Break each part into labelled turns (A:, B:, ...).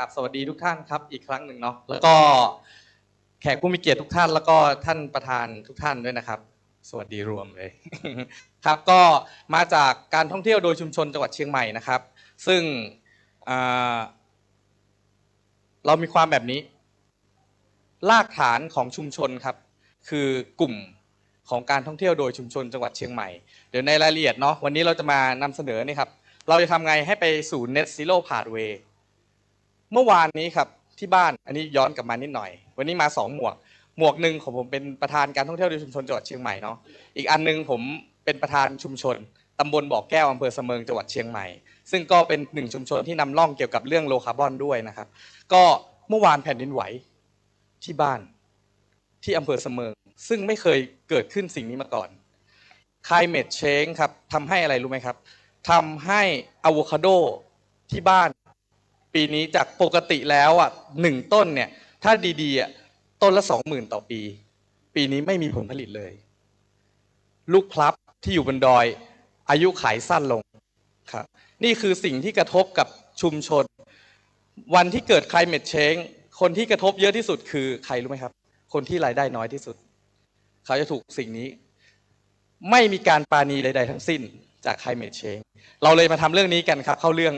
A: กับสวัสดีทุกท่านครับอีกครั้งหนึ่งเนาะแล้วก็แขกผู้มีเกียรติทุกท่าน แล้วก็ท่านประธานทุกท่านด้วยนะครับ สวัสดีรวมเลยครับก็มาจากการท่องเที่ยวโดยชุมชนจังหวัดเชียงใหม่นะครับ ซึ่งเรามีความแบบนี้ รากฐานของชุมชนครับ คือกลุ่มของการท่องเที่ยวโดยชุมชนจังหวัดเชียงใหม่ เดี๋ยวในรายละเอียดเนาะวันนี้เราจะมานำเสนอนี่ครับ เราจะทำไงให้ไปสู่ Net Zero Pathway เมื่อวานนี้ครับที่บ้านอันนี้ย้อนกลับมานิดหน่อย วันนี้มาสองหมวก หมวกหนึ่งของผมเป็นประธานการท่องเที่ยวโดยชุมชนจังหวัดเชียงใหม่เนาะอีกอันหนึงผมเป็นประธานชุมชนตำบลบ่อแก้วอำเภอเสมิงจังหวัดเชียงใหม่ ซึ่งก็เป็นหนึ่งชุมชนที่นำร่องเกี่ยวกับเรื่องโลคาร์บอนด้วยนะครับ ก็เมื่อวานแผ่นดินไหวที่บ้านที่อำเภอเสมิงซึ่งไม่เคยเกิดขึ้นสิ่งนี้มาก่อน climate change ครับทำให้อะไรรู้ไหมครับทำให้อะโวคาโดที่บ้าน ปีนี้จากปกติแล้วอะหนึ่งต้นเนี่ย ถ้าดีๆอะต้นละสองหมื่นต่อปี ปีนี้ไม่มีผลผลิตเลย ลูกพลับที่อยู่บนดอย อายุขายสั้นลงครับ นี่คือสิ่งที่กระทบกับชุมชน วันที่เกิด climate change คนที่กระทบเยอะที่สุดคือใครรู้ไหมครับ คนที่รายได้น้อยที่สุด เขาจะถูกสิ่งนี้ ไม่มีการปราณีใดๆทั้งสิ้น จาก climate change เราเลยมาทำเรื่องนี้กันครับ เข้าเรื่อง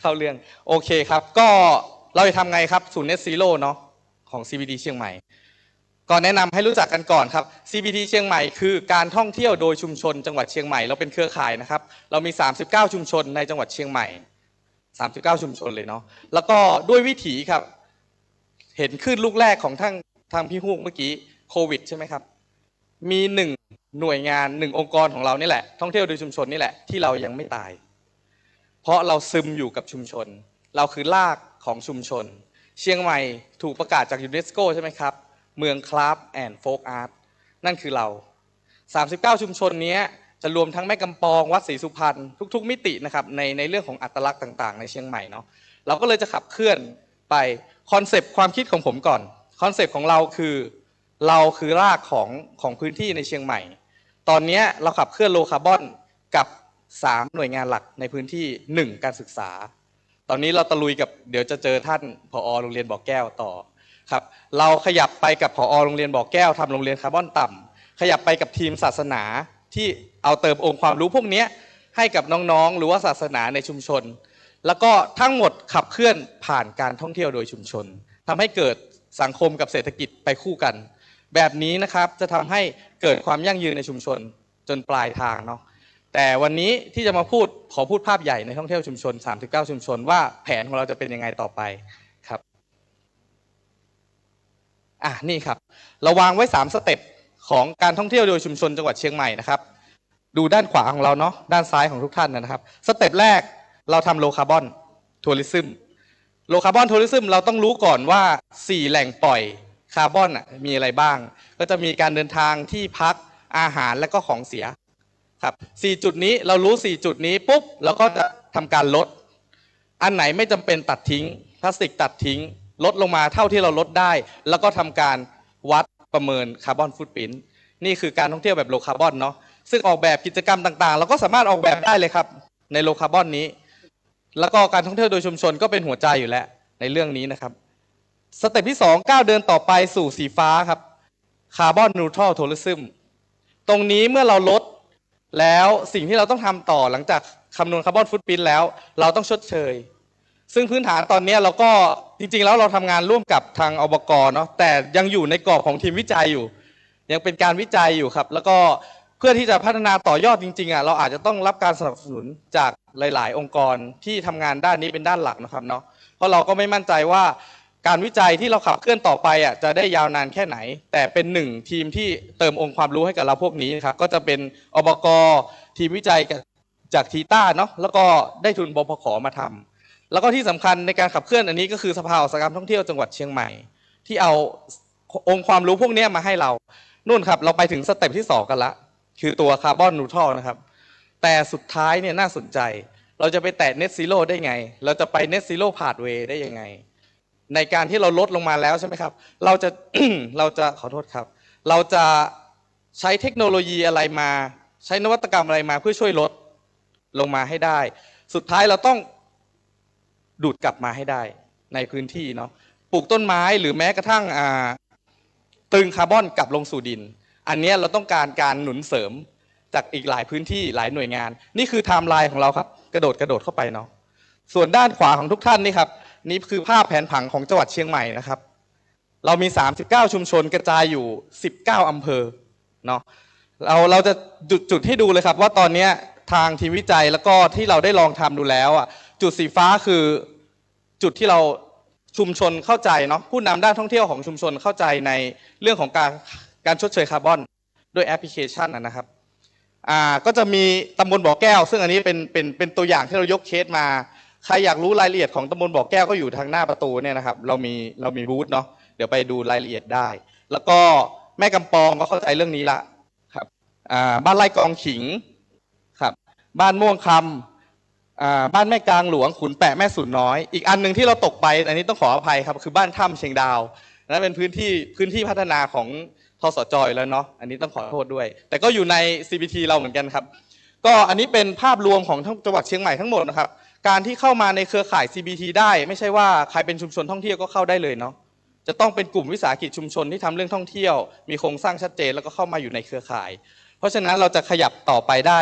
A: เข้าเรื่องโอเคครับ ก็เราจะทำไงครับศูนย์ net zero เนาะของ CBD เชียงใหม่ก่อนแนะนำให้รู้จักกันก่อนครับ CBD เชียงใหม่คือการท่องเที่ยวโดยชุมชนจังหวัดเชียงใหม่เราเป็นเครือข่ายนะครับ เรามี 39 ชุมชนในจังหวัดเชียงใหม่ 39 ชุมชนเลยเนาะแล้วก็ด้วยวิถีครับ เห็นขึ้นลูกแรกของทางทางพี่ฮูกเมื่อกี้โควิดใช่ไหมครับ มีหนึ่ง หน่วยงานหนึ่งองค์กรของเรานี่แหละ ท่องเที่ยวโดยชุมชนนี่แหละ ที่เรายังไม่ตาย เพราะเราซึมอยู่กับชุมชน เราคือรากของชุมชน เชียงใหม่ถูกประกาศจากยูเนสโกใช่ไหมครับ เมืองคราฟแอนด์โฟกอาร์ตนั่นคือเรา 39 ชุมชนนี้จะรวมทั้งแม่กำปองวัดศรีสุพรรณทุก ๆ มิตินะครับในในเรื่องของอัตลักษณ์ต่างๆ ในเชียงใหม่เนาะเราก็เลยจะขับเคลื่อนไปคอนเซปต์ความคิดของผมก่อนคอนเซปต์ของเราคือเราคือรากของของพื้นที่ในเชียงใหม่ ตอนนี้เราขับเคลื่อนโลคาร์บอนกับ 3 หน่วยงานหลักในพื้นที่ 1 การศึกษา ตอนนี้เราตะลุยกับเดี๋ยวจะเจอท่านผอโรงเรียนบ่อแก้วต่อครับเราขยับไปกับผอโรงเรียนบ่อแก้วทำโรงเรียนคาร์บอนต่ำขยับไปกับทีมศาสนาที่เอาเติมองค์ความรู้พวกนี้ให้กับน้องๆ หรือว่าศาสนาในชุมชน แล้วก็ทั้งหมดขับเคลื่อนผ่านการท่องเที่ยวโดยชุมชนทำให้เกิดสังคมกับเศรษฐกิจไปคู่กัน แบบนี้นะครับจะทำให้เกิดความยั่งยืนในชุมชนจนปลายทางเนาะแต่วันนี้ที่จะมาพูดขอพูดภาพใหญ่ในท่องเที่ยวชุมชน 39 ชุมชน ว่าแผนของเราจะเป็นยังไงต่อไปครับอะนี่ครับ เราวางไว้ 3 สเต็ปของการท่องเที่ยวโดยชุมชนจังหวัดเชียงใหม่นะครับ ดูด้านขวาของเราเนาะด้านซ้ายของทุกท่านนะครับ สเต็ปแรกเราทำโลคาร์บอนทัวริซึมโลคาร์บอนทัวริซึมเราต้องรู้ก่อนว่า 4 แหล่งปล่อย คาร์บอนมีอะไรบ้าง ก็จะมีการเดินทางที่พักอาหารและก็ของเสียครับ4จุดนี้เรารู้ 4 จุดนี้ปุ๊บเราก็จะทำการลด อันไหนไม่จำเป็นตัดทิ้งพลาสติกตัดทิ้ง ลดลงมาเท่าที่เราลดได้ แล้วก็ทำการวัดประเมินคาร์บอนฟุตปรินนี่คือการท่องเที่ยวแบบโลคาร์บอนเนาะซึ่งออกแบบกิจกรรมต่างๆ เราก็สามารถออกแบบได้เลยครับ ในโลคาร์บอนนี้ แล้วก็การท่องเที่ยวโดยชุมชนก็เป็นหัวใจอยู่แล้วในเรื่องนี้นะครับ สเต็ปที่2ก้าวเดินต่อไปสู่สีฟ้าครับคาร์บอนนูทรัลทัวริซึมตรงนี้เมื่อเราลดแล้วสิ่งที่เราต้องทำต่อหลังจากคำนวณคาร์บอนฟุตปรินแล้ว เราต้องชดเชย ซึ่งพื้นฐานตอนนี้เราก็จริง ๆ แล้วเราทำงานร่วมกับทางอบกเนาะแต่ยังอยู่ในกรอบของทีมวิจัยอยู่ ยังเป็นการวิจัยอยู่ครับ แล้วก็เพื่อที่จะพัฒนาต่อยอดจริงๆอะเราอาจจะต้องรับการสนับสนุนจากหลาย ๆ องค์กรที่ทำงานด้านนี้เป็นด้านหลักนะครับเนาะเพราะเราก็ไม่มั่นใจว่า การวิจัยที่เราขับเคลื่อนต่อไปอะจะได้ยาวนานแค่ไหน แต่เป็นหนึ่งทีมที่เติมองค์ความรู้ให้กับเราพวกนี้นะครับก็จะเป็นอบกทีมวิจัยจากทีต้าเนาะแล้วก็ได้ทุนบพขมาทำแล้วก็ที่สำคัญในการขับเคลื่อนอันนี้ก็คือสภาอุตสาหกรรมท่องเที่ยวจังหวัดเชียงใหม่ ที่เอาองค์ความรู้พวกนี้มาให้เรานู่นครับ เราไปถึงสเต็ปที่ 2 กันละ คือตัวคาร์บอนนูทรัลนะครับ แต่สุดท้ายเนี่ยน่าสนใจ เราจะไปแตะเน็ตซีโร่ได้ไง เราจะไปเน็ตซีโร่พาดเวย์ได้ยังไง ในการที่เราลดลงมาแล้วใช่ไหมครับ เราจะเราจะขอโทษครับ เราจะใช้เทคโนโลยีอะไรมา ใช้นวัตกรรมอะไรมาเพื่อช่วยลดลงมาให้ได้ สุดท้ายเราต้องดูดกลับมาให้ได้ในพื้นที่เนาะปลูกต้นไม้หรือแม้กระทั่งตึงคาร์บอนกลับลงสู่ดิน อันนี้เราต้องการการหนุนเสริมจากอีกหลายพื้นที่หลายหน่วยงาน นี่คือไทม์ไลน์ของเราครับ กระโดดกระโดดเข้าไปเนาะส่วนด้านขวาของทุกท่านนี่ครับ นี่คือภาพแผนผังของจังหวัดเชียงใหม่นะครับ เรามี 39 ชุมชนกระจายอยู่ 19 อำเภอเนาะเราเราจะจุดจุดให้ดูเลยครับ ว่าตอนนี้ทางทีมวิจัยแล้วก็ที่เราได้ลองทำดูแล้วอะจุดสีฟ้าคือจุดที่เราชุมชนเข้าใจเนาะผู้นำด้านท่องเที่ยวของชุมชนเข้าใจในเรื่องของการการชดเชยคาร์บอนด้วยแอปพลิเคชันนะนะครับอ่าก็จะมีตำบลบ่อแก้ว ซึ่งอันนี้เป็นเป็นเป็นตัวอย่างที่เรายกเคสมา ใครอยากรู้รายละเอียดของตำบลบ่อแก้วก็อยู่ทางหน้าประตูเนี่ยนะครับ เรามีเรามีบูธเนาะเดี๋ยวไปดูรายละเอียดได้ แล้วก็แม่กำปองก็เข้าใจเรื่องนี้ละครับบ้านไร่กองขิงครับ บ้านม่วงคำอ่าบ้านแม่กลางหลวงขุนแปะแม่สุนน้อย อีกอันหนึ่งที่เราตกไป อันนี้ต้องขออภัยครับ คือบ้านถ้ำเชียงดาวนั่นเป็นพื้นที่พื้นที่พัฒนาของทสจอยแล้วเนาะอันนี้ต้องขอโทษด้วย แต่ก็อยู่ใน CBT เราเหมือนกันครับ ก็อันนี้เป็นภาพรวมของทั้งจังหวัดเชียงใหม่ทั้งหมดนะครับ การที่เข้ามาในเครือข่าย CBT ได้ ไม่ใช่ว่าใครเป็นชุมชนท่องเที่ยวก็เข้าได้เลยเนาะจะต้องเป็นกลุ่มวิสาหกิจชุมชนที่ทำเรื่องท่องเที่ยว มีโครงสร้างชัดเจนแล้วก็เข้ามาอยู่ในเครือข่าย เพราะฉะนั้นเราจะขยับต่อไปได้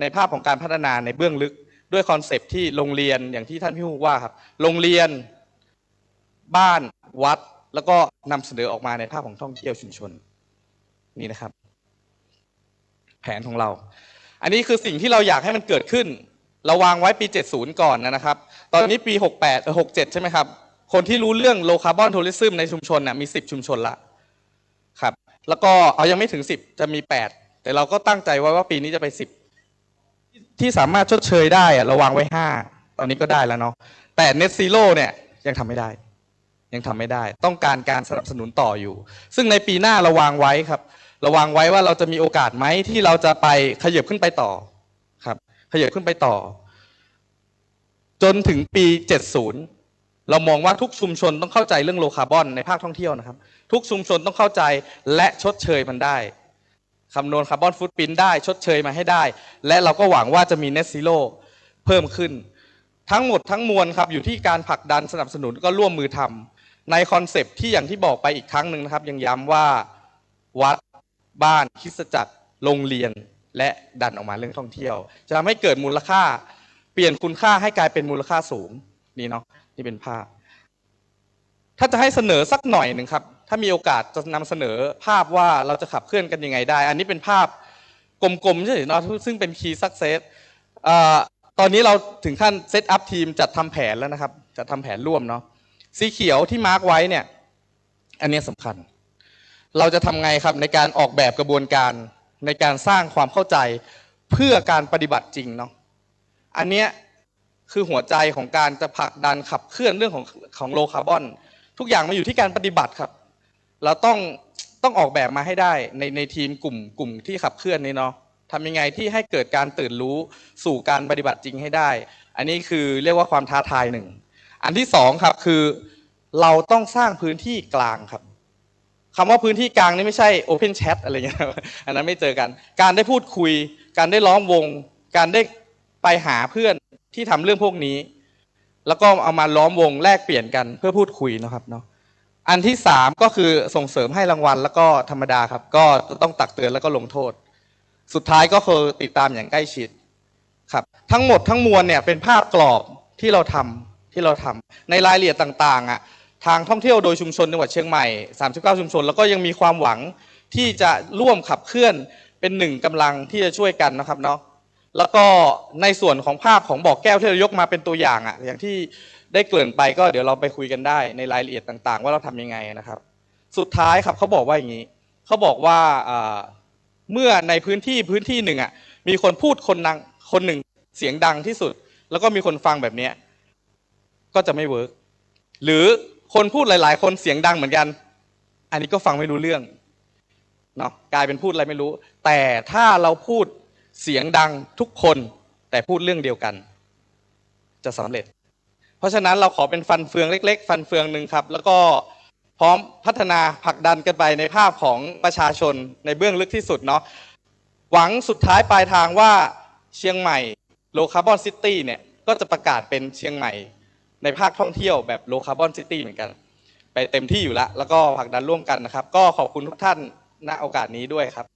A: ในภาพของการพัฒนาในเบื้องลึกด้วยคอนเซปที่โรงเรียนอย่างที่ท่านพี่ฮูว่าครับโรงเรียนบ้านวัด แล้วก็นำเสนอออกมาในภาพของท่องเที่ยวชุมชนนี่นะครับ แผนของเรา อันนี้คือสิ่งที่เราอยากให้มันเกิดขึ้น เราวางไว้ปี 70 ก่อนนะครับ ตอนนี้ปี 68เออ67 ใช่ไหมครับ คนที่รู้เรื่องโลคาร์บอนทัวริซึมในชุมชนน่ะมี 10 ชุมชนละครับ แล้วก็เอายังไม่ถึง 10 จะมี 8 แต่เราก็ตั้งใจไว้ว่าปีนี้จะไป 10 ที่สามารถชดเชยได้อะเราวางไว้ 5 ตอนนี้ก็ได้แล้วเนาะ แต่ Net Zero เนี่ยยังทำไม่ได้ ยังทำไม่ได้ ต้องการการสนับสนุนต่ออยู่ ซึ่งในปีหน้าเราวางไว้ครับ เราวางไว้ว่าเราจะมีโอกาสไหมที่เราจะไปขยับขึ้นไปต่อ ขยับขึ้นไปต่อ จนถึงปี 70 เรามองว่าทุกชุมชนต้องเข้าใจเรื่องโลคาร์บอนในภาคท่องเที่ยวนะครับ ทุกชุมชนต้องเข้าใจและชดเชยมันได้คำนวณคาร์บอนฟุตปรินได้ ชดเชยมาให้ได้ และเราก็หวังว่าจะมี Net Zero เพิ่มขึ้น ทั้งหมดทั้งมวลครับอยู่ที่การผลักดันสนับสนุนก็ร่วมมือทำในคอนเซปต์ที่อย่างที่บอกไปอีกครั้งหนึ่งนะครับ ยังย้ำว่าวัดบ้านคริสตจักรโรงเรียน และดันออกมาเรื่องท่องเที่ยว จะทำให้เกิดมูลค่า เปลี่ยนคุณค่าให้กลายเป็นมูลค่าสูงนี่เนาะนี่เป็นภาพ ถ้าจะให้เสนอสักหน่อยหนึ่งครับ ถ้ามีโอกาสจะนำเสนอภาพว่าเราจะขับเคลื่อนกันยังไงได้ อันนี้เป็นภาพกลมๆใช่ไหมเนาะซึ่งเป็น key success อ่าตอนนี้เราถึงขั้นเซตอัพทีมจัดทำแผนแล้วนะครับจัดทำแผนร่วมเนาะสีเขียวที่มาร์กไว้เนี่ย อันนี้สำคัญ เราจะทำไงครับในการออกแบบกระบวนการ ในการสร้างความเข้าใจเพื่อการปฏิบัติจริงเนาะอันเนี้ยคือหัวใจของการจะผลักดันขับเคลื่อนเรื่องของของโลคาร์บอน ทุกอย่างมาอยู่ที่การปฏิบัติครับเราต้องต้องออกแบบมาให้ได้ในในทีมกลุ่มกลุ่มที่ขับเคลื่อนนี้เนาะทำยังไงที่ให้เกิดการตื่นรู้สู่การปฏิบัติจริงให้ได้ อันนี้คือเรียกว่าความท้าทายหนึ่ง อันที่สองครับคือเราต้องสร้างพื้นที่กลางครับ คำว่าพื้นที่กลางนี่ไม่ใช่ Open Chat อะไรเงี้ยอันนั้นไม่เจอกัน การได้พูดคุย การได้ล้อมวง การได้ไปหาเพื่อนที่ทำเรื่องพวกนี้ แล้วก็เอามาล้อมวงแลกเปลี่ยนกันเพื่อพูดคุยนะครับเนาะอันที่สามก็คือส่งเสริมให้รางวัล แล้วก็ธรรมดาครับ ก็ต้องตักเตือนแล้วก็ลงโทษ สุดท้ายก็คือติดตามอย่างใกล้ชิดครับ ทั้งหมดทั้งมวลเนี่ยเป็นภาพกรอบที่เราทำที่เราทำในรายละเอียดต่าง ๆอะ ทางท่องเที่ยวโดยชุมชนจังหวัดเชียงใหม่ 39 ชุมชน แล้วก็ยังมีความหวังที่จะร่วมขับเคลื่อนเป็นหนึ่งกำลังที่จะช่วยกันนะครับเนาะแล้วก็ในส่วนของภาพของบอกแก้วที่เรายกมาเป็นตัวอย่างอะอย่างที่ได้เกริ่นไปก็เดี๋ยวเราไปคุยกันได้ในรายละเอียดต่าง ๆ ว่าเราทำยังไงนะครับ สุดท้ายครับเขาบอกว่าอย่างนี้เขาบอกว่าเมื่อในพื้นที่พื้นที่หนึ่งอะมีคนพูดคนดังคนหนึ่งเสียงดังที่สุด แล้วก็มีคนฟังแบบเนี้ยก็จะไม่เวิร์กหรือ คนพูดหลาย ๆ คนเสียงดังเหมือนกัน อันนี้ก็ฟังไม่รู้เรื่องเนาะกลายเป็นพูดอะไรไม่รู้ แต่ถ้าเราพูดเสียงดังทุกคนแต่พูดเรื่องเดียวกัน จะสำเร็จ เพราะฉะนั้นเราขอเป็นฟันเฟืองเล็ก ๆ ฟันเฟืองหนึ่งครับ แล้วก็พร้อมพัฒนาผลักดันกันไปในภาพของประชาชนในเบื้องลึกที่สุดเนาะหวังสุดท้ายปลายทางว่าเชียงใหม่โลคาร์บอนซิตี้เนี่ยก็จะประกาศเป็นเชียงใหม่ ในภาคท่องเที่ยวแบบโลคาร์บอนซิตี้เหมือนกัน ไปเต็มที่อยู่แล้วแล้วก็ผลักดันร่วมกันนะครับ ก็ขอบคุณทุกท่านณโอกาสนี้ด้วยครับ